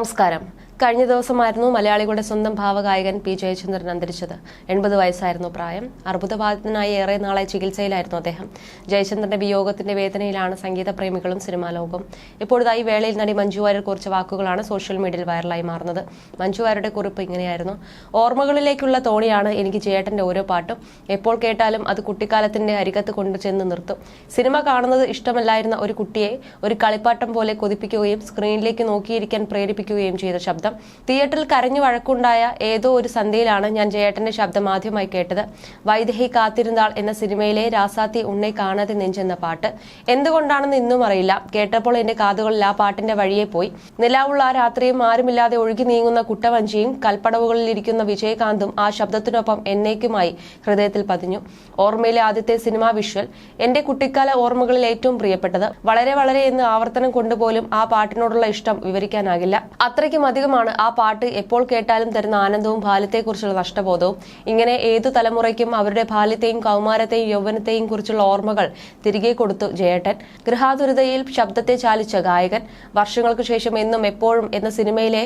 നമസ്കാരം. കഴിഞ്ഞ ദിവസമായിരുന്നു മലയാളികളുടെ സ്വന്തം ഭാവഗായകൻ പി ജയചന്ദ്രൻ അന്തരിച്ചത്. എൺപത് വയസ്സായിരുന്നു പ്രായം. അർബുദബാധിതനായി ഏറെ നാളെ ചികിത്സയിലായിരുന്നു അദ്ദേഹം. ജയചന്ദ്രന്റെ വിയോഗത്തിന്റെ വേദനയിലാണ് സംഗീത പ്രേമികളും സിനിമാ ലോകവും. ഇപ്പോഴത്തെ വേളയിൽ നടി മഞ്ജു വാര്യർ കുറിച്ച വാക്കുകളാണ് സോഷ്യൽ മീഡിയയിൽ വൈറലായി മാറുന്നത്. മഞ്ജു വാര്യരുടെ കുറിപ്പ് ഇങ്ങനെയായിരുന്നു. ഓർമ്മകളിലേക്കുള്ള തോണിയാണ് എനിക്ക് ജേട്ടന്റെ ഓരോ പാട്ടും. എപ്പോൾ കേട്ടാലും അത് കുട്ടിക്കാലത്തിന്റെ അരികത്ത് കൊണ്ടുചെന്ന് നിർത്തും. സിനിമ കാണുന്നത് ഇഷ്ടമല്ലായിരുന്ന ഒരു കുട്ടിയെ ഒരു കളിപ്പാട്ടം പോലെ കൊതിപ്പിക്കുകയും സ്ക്രീനിലേക്ക് നോക്കിയിരിക്കാൻ പ്രേരിപ്പിക്കുകയും ചെയ്ത ശബ്ദം തിയേറ്ററിൽ കരഞ്ഞു വഴക്കുണ്ടായ ഏതോ ഒരു സന്ധ്യയിലാണ് ഞാൻ ജയേട്ടന്റെ ശബ്ദം ആദ്യമായി കേട്ടത്. വൈദേഹി കാത്തിരുന്നാൾ എന്ന സിനിമയിലെ രാസാത്തി ഉണ്ണെ കാണാതെ നെഞ്ചെന്ന പാട്ട്. എന്തുകൊണ്ടാണെന്ന് ഇന്നും അറിയില്ല. കേട്ടപ്പോൾ എന്റെ കാതുകളിൽ ആ പാട്ടിന്റെ വഴിയെ പോയി. നിലാവുള്ള ആ രാത്രിയും ആരുമില്ലാതെ ഒഴുകി നീങ്ങുന്ന കുട്ടവഞ്ചിയും കൽപ്പടവുകളിൽ ഇരിക്കുന്ന വിജയകാന്തും ആ ശബ്ദത്തിനൊപ്പം എന്നേക്കുമായി ഹൃദയത്തിൽ പതിഞ്ഞു. ഓർമ്മയിലെ ആദ്യത്തെ സിനിമാ വിഷ്വൽ. എന്റെ കുട്ടിക്കാല ഓർമ്മകളിൽ ഏറ്റവും പ്രിയപ്പെട്ടത്. വളരെ വളരെ എന്ന് ആവർത്തനം കൊണ്ടുപോലും ആ പാട്ടിനോടുള്ള ഇഷ്ടം വിവരിക്കാനാകില്ല. അത്രയ്ക്കും അധികമാണ് ആ പാട്ട് എപ്പോൾ കേട്ടാലും തരുന്ന ആനന്ദവും ബാല്യത്തെക്കുറിച്ചുള്ള നഷ്ടബോധവും. ഇങ്ങനെ ഏതു തലമുറയ്ക്കും അവരുടെ ബാല്യത്തെയും കൗമാരത്തെയും യൗവനത്തെയും കുറിച്ചുള്ള ഓർമ്മകൾ തിരികെ കൊടുത്തു ജയേട്ടൻ. ഗൃഹാതുരതയിൽ ശബ്ദത്തെ ചാലിച്ച ഗായകൻ. വർഷങ്ങൾക്ക് ശേഷം എന്നും എപ്പോഴും എന്ന സിനിമയിലെ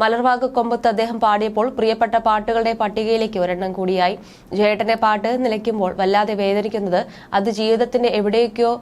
മലർവാഗ് കൊമ്പത്ത് അദ്ദേഹം പാടിയപ്പോൾ പ്രിയപ്പെട്ട പാട്ടുകളുടെ പട്ടികയിലേക്ക് ഒരെണ്ണം കൂടിയായി. ജയേട്ടന്റെ പാട്ട് നിലയ്ക്കുമ്പോൾ വല്ലാതെ വേദനിക്കുന്നത് അത് ജീവിതത്തിന്റെ എവിടേക്കോ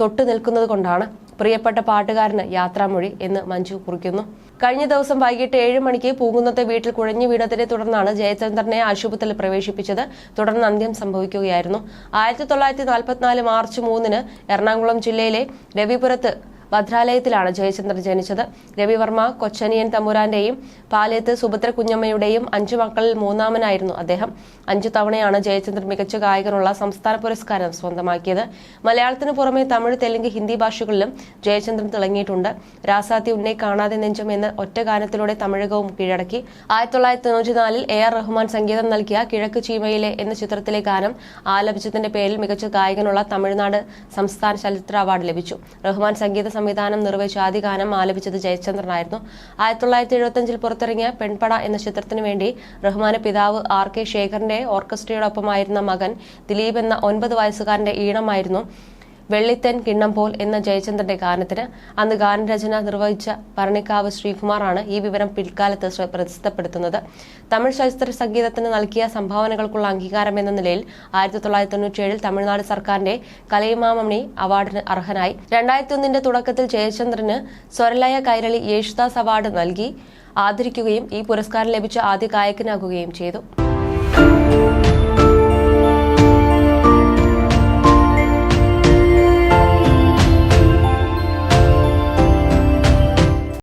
തൊട്ടു നിൽക്കുന്നത് കൊണ്ടാണ് പ്രിയപ്പെട്ട പാട്ടുകാരന് യാത്രാമൊഴി എന്ന് മഞ്ജു കുറിക്കുന്നു. കഴിഞ്ഞ ദിവസം വൈകിട്ട് ഏഴ് മണിക്ക് പൂങ്കുന്നത്തെ വീട്ടിൽ കുഴഞ്ഞു വീണതിനെ തുടർന്നാണ് ജയചന്ദ്രനെ ആശുപത്രിയിൽ പ്രവേശിപ്പിച്ചത്. തുടർന്ന് അന്ത്യം സംഭവിക്കുകയായിരുന്നു. ആയിരത്തി തൊള്ളായിരത്തി നാൽപ്പത്തിനാല് മാർച്ച് മൂന്നിന് എറണാകുളം ജില്ലയിലെ രവിപുരത്ത് ഭദ്രാലയത്തിലാണ് ജയചന്ദ്രൻ ജനിച്ചത്. രവിവർമ്മ കൊച്ചനിയൻ തമ്പുരാന്റെയും പാലയത്ത് സുഭദ്ര കുഞ്ഞമ്മയുടെയും അഞ്ചു മക്കളിൽ മൂന്നാമനായിരുന്നു അദ്ദേഹം. അഞ്ചു തവണയാണ് ജയചന്ദ്രൻ മികച്ച ഗായകനുള്ള സംസ്ഥാന പുരസ്കാരം സ്വന്തമാക്കിയത്. മലയാളത്തിനു പുറമെ തമിഴ് തെലുങ്ക് ഹിന്ദി ഭാഷകളിലും ജയചന്ദ്രൻ തിളങ്ങിയിട്ടുണ്ട്. രാസാത്തി ഉന്നെ കാണാതെ നെഞ്ചം എന്ന ഒറ്റ ഗാനത്തിലൂടെ തമിഴകവും കീഴടക്കി. ആയിരത്തി തൊള്ളായിരത്തി തൊണ്ണൂറ്റിനാലിൽ എ ആർ റഹ്മാൻ സംഗീതം നൽകിയ കിഴക്ക് ചീമയിലെ എന്ന ചിത്രത്തിലെ ഗാനം ആലപിച്ചതിന്റെ പേരിൽ മികച്ച ഗായകനുള്ള തമിഴ്നാട് സംസ്ഥാന ചലച്ചിത്ര അവാർഡ് ലഭിച്ചു. റഹ്മാൻ സംഗീത സംവിധാനം നിർവഹിച്ച ആദ്യ ഗാനം ആലപിച്ചത് ജയചന്ദ്രനായിരുന്നു. ആയിരത്തി തൊള്ളായിരത്തി എഴുപത്തിയഞ്ചിൽ പുറത്തിറങ്ങിയ പെൺപട എന്ന ചിത്രത്തിനു വേണ്ടി റഹ്മാന്റെ പിതാവ് ആർ കെ ശേഖറിന്റെ ഓർക്കസ്ട്രയോടൊപ്പമായിരുന്ന മകൻ ദിലീപ് എന്ന ഒൻപത് വയസ്സുകാരന്റെ ഈണമായിരുന്നു. വെള്ളിത്തൻ കിണ്ണംപോൽ എന്ന ജയചന്ദ്രന്റെ ഗാനത്തിന് അന്ന് ഗാനരചന നിർവഹിച്ച ഭരണിക്കാവ് ശ്രീകുമാറാണ് ഈ വിവരം പിൽക്കാലത്ത് പ്രസിദ്ധപ്പെടുത്തുന്നത് തമിഴ് ചലച്ചിത്ര സംഗീതത്തിന് നൽകിയ സംഭാവനകൾക്കുള്ള അംഗീകാരം എന്ന നിലയിൽ ആയിരത്തി തൊള്ളായിരത്തി തൊണ്ണൂറ്റിയേഴിൽ തമിഴ്നാട് സർക്കാരിന്റെ കലൈമാമണി അവാർഡിന് അർഹനായി. രണ്ടായിരത്തി ഒന്നിന്റെ തുടക്കത്തിൽ ജയചന്ദ്രന് സ്വരലയ കൈരളി യേശുദാസ് അവാർഡ് നൽകി ആദരിക്കുകയും ഈ പുരസ്കാരം ലഭിച്ച ആദ്യ ഗായകനാകുകയും ചെയ്തു.